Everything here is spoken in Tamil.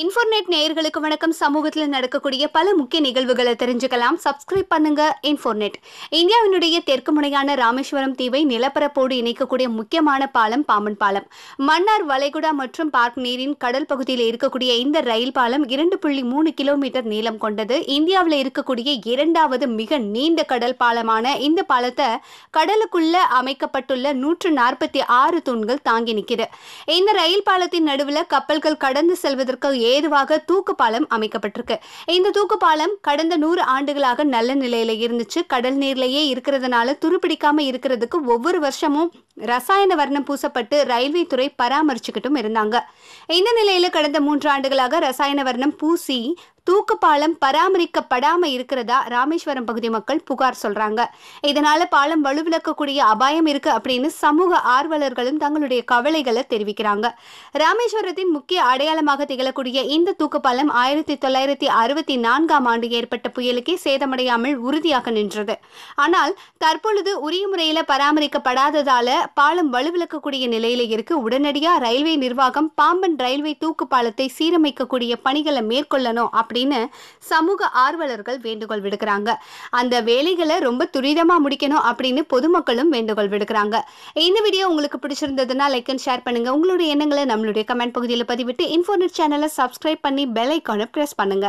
இன்ஃபர்நெட் நேயர்களுக்கு வணக்கம். சமூகத்தில் நடக்கக்கூடிய பல முக்கிய நிகழ்வுகளை தெரிஞ்சுக்கலாம். சப்ஸ்கிரைப் பண்ணுங்க இன்ஃபோர்நெட் இந்தியாவினுடைய தெற்கு முனையான ராமேஸ்வரம் தீவை நிலப்பரப்போடு இணைக்கக்கூடிய முக்கியமான பாலம் பாம்பன் பாலம். மன்னார் வளைகுடா மற்றும் பார்க் நீரின் கடல் பகுதியில் இருக்கக்கூடிய இந்த ரயில் பாலம் இரண்டு புள்ளி மூணு கிலோமீட்டர் நீளம் கொண்டது. இந்தியாவில் இருக்கக்கூடிய இரண்டாவது மிக நீண்ட கடல் பாலமான இந்த பாலத்தை கடலுக்குள்ள அமைக்கப்பட்டுள்ள நூற்று நாற்பத்தி ஆறு தூண்கள் தாங்கி நிற்கிறது இந்த ரயில் பாலத்தின் நடுவில் கப்பல்கள் கடந்து செல்வதற்கு ஏதுவாக தூக்கு பாலம் அமைக்கப்பட்டிருக்கு. இந்த தூக்கு பாலம் கடந்த நூறு ஆண்டுகளாக நல்ல நிலையில இருந்துச்சு. கடல் நீர்லயே இருக்கிறதுனால துருப்பிடிக்காம இருக்கிறதுக்கு ஒவ்வொரு வருஷமும் ரசாயன வர்ணம் பூசப்பட்டு ரயில்வே துறை பராமரிச்சுக்கிட்டும் இருந்தாங்க. இந்த நிலையில கடந்த மூன்று ஆண்டுகளாக ரசாயன வர்ணம் பூசி தூக்கு பாலம் பராமரிக்கப்படாம இருக்கிறதா ராமேஸ்வரம் பகுதி மக்கள் புகார் சொல்றாங்க. இதனால பாலம் வலுவிழக்கக்கூடிய அபாயம் இருக்கு அப்படின்னு சமூக ஆர்வலர்களும் தங்களுடைய கவலைகளை தெரிவிக்கிறாங்க. ராமேஸ்வரத்தின் முக்கிய அடையாளமாக திகழக்கூடிய இந்த தூக்கு பாலம் ஆயிரத்தி தொள்ளாயிரத்தி அறுபத்தி நான்காம் ஆண்டு ஏற்பட்ட புயலுக்கே சேதமடையாமல் உறுதியாக நின்றது. ஆனால் தற்பொழுது உரிய முறையில பராமரிக்கப்படாததால பாலம் வலுவிழக்கக்கூடிய நிலையில இருக்கு. உடனடியா ரயில்வே நிர்வாகம் பாம்பன் ரயில்வே தூக்கு பாலத்தை சீரமைக்கக்கூடிய பணிகளை மேற்கொள்ளணும் அப்படின்னு சமூக ஆர்வலர்கள் வேண்டுகோள் விடுக்கிறாங்க. அந்த வேலைகளை ரொம்ப துரிதமா முடிக்கணும் அப்படின்னு பொதுமக்களும் வேண்டுகோள் விடுக்கிறாங்க. இந்த வீடியோ உங்களுக்கு பிடிச்சிருந்ததுன்னா லைக் அண்ட் ஷேர் பண்ணுங்க. உங்களுடைய எண்ணங்களை நம்மளுடைய கமெண்ட் பகுதியில் பதிவிட்டு இன்ஃபோனட் சேனலை சப்ஸ்கிரைப் பண்ணி பெல் ஐக்கானை ப்ரெஸ் பண்ணுங்க.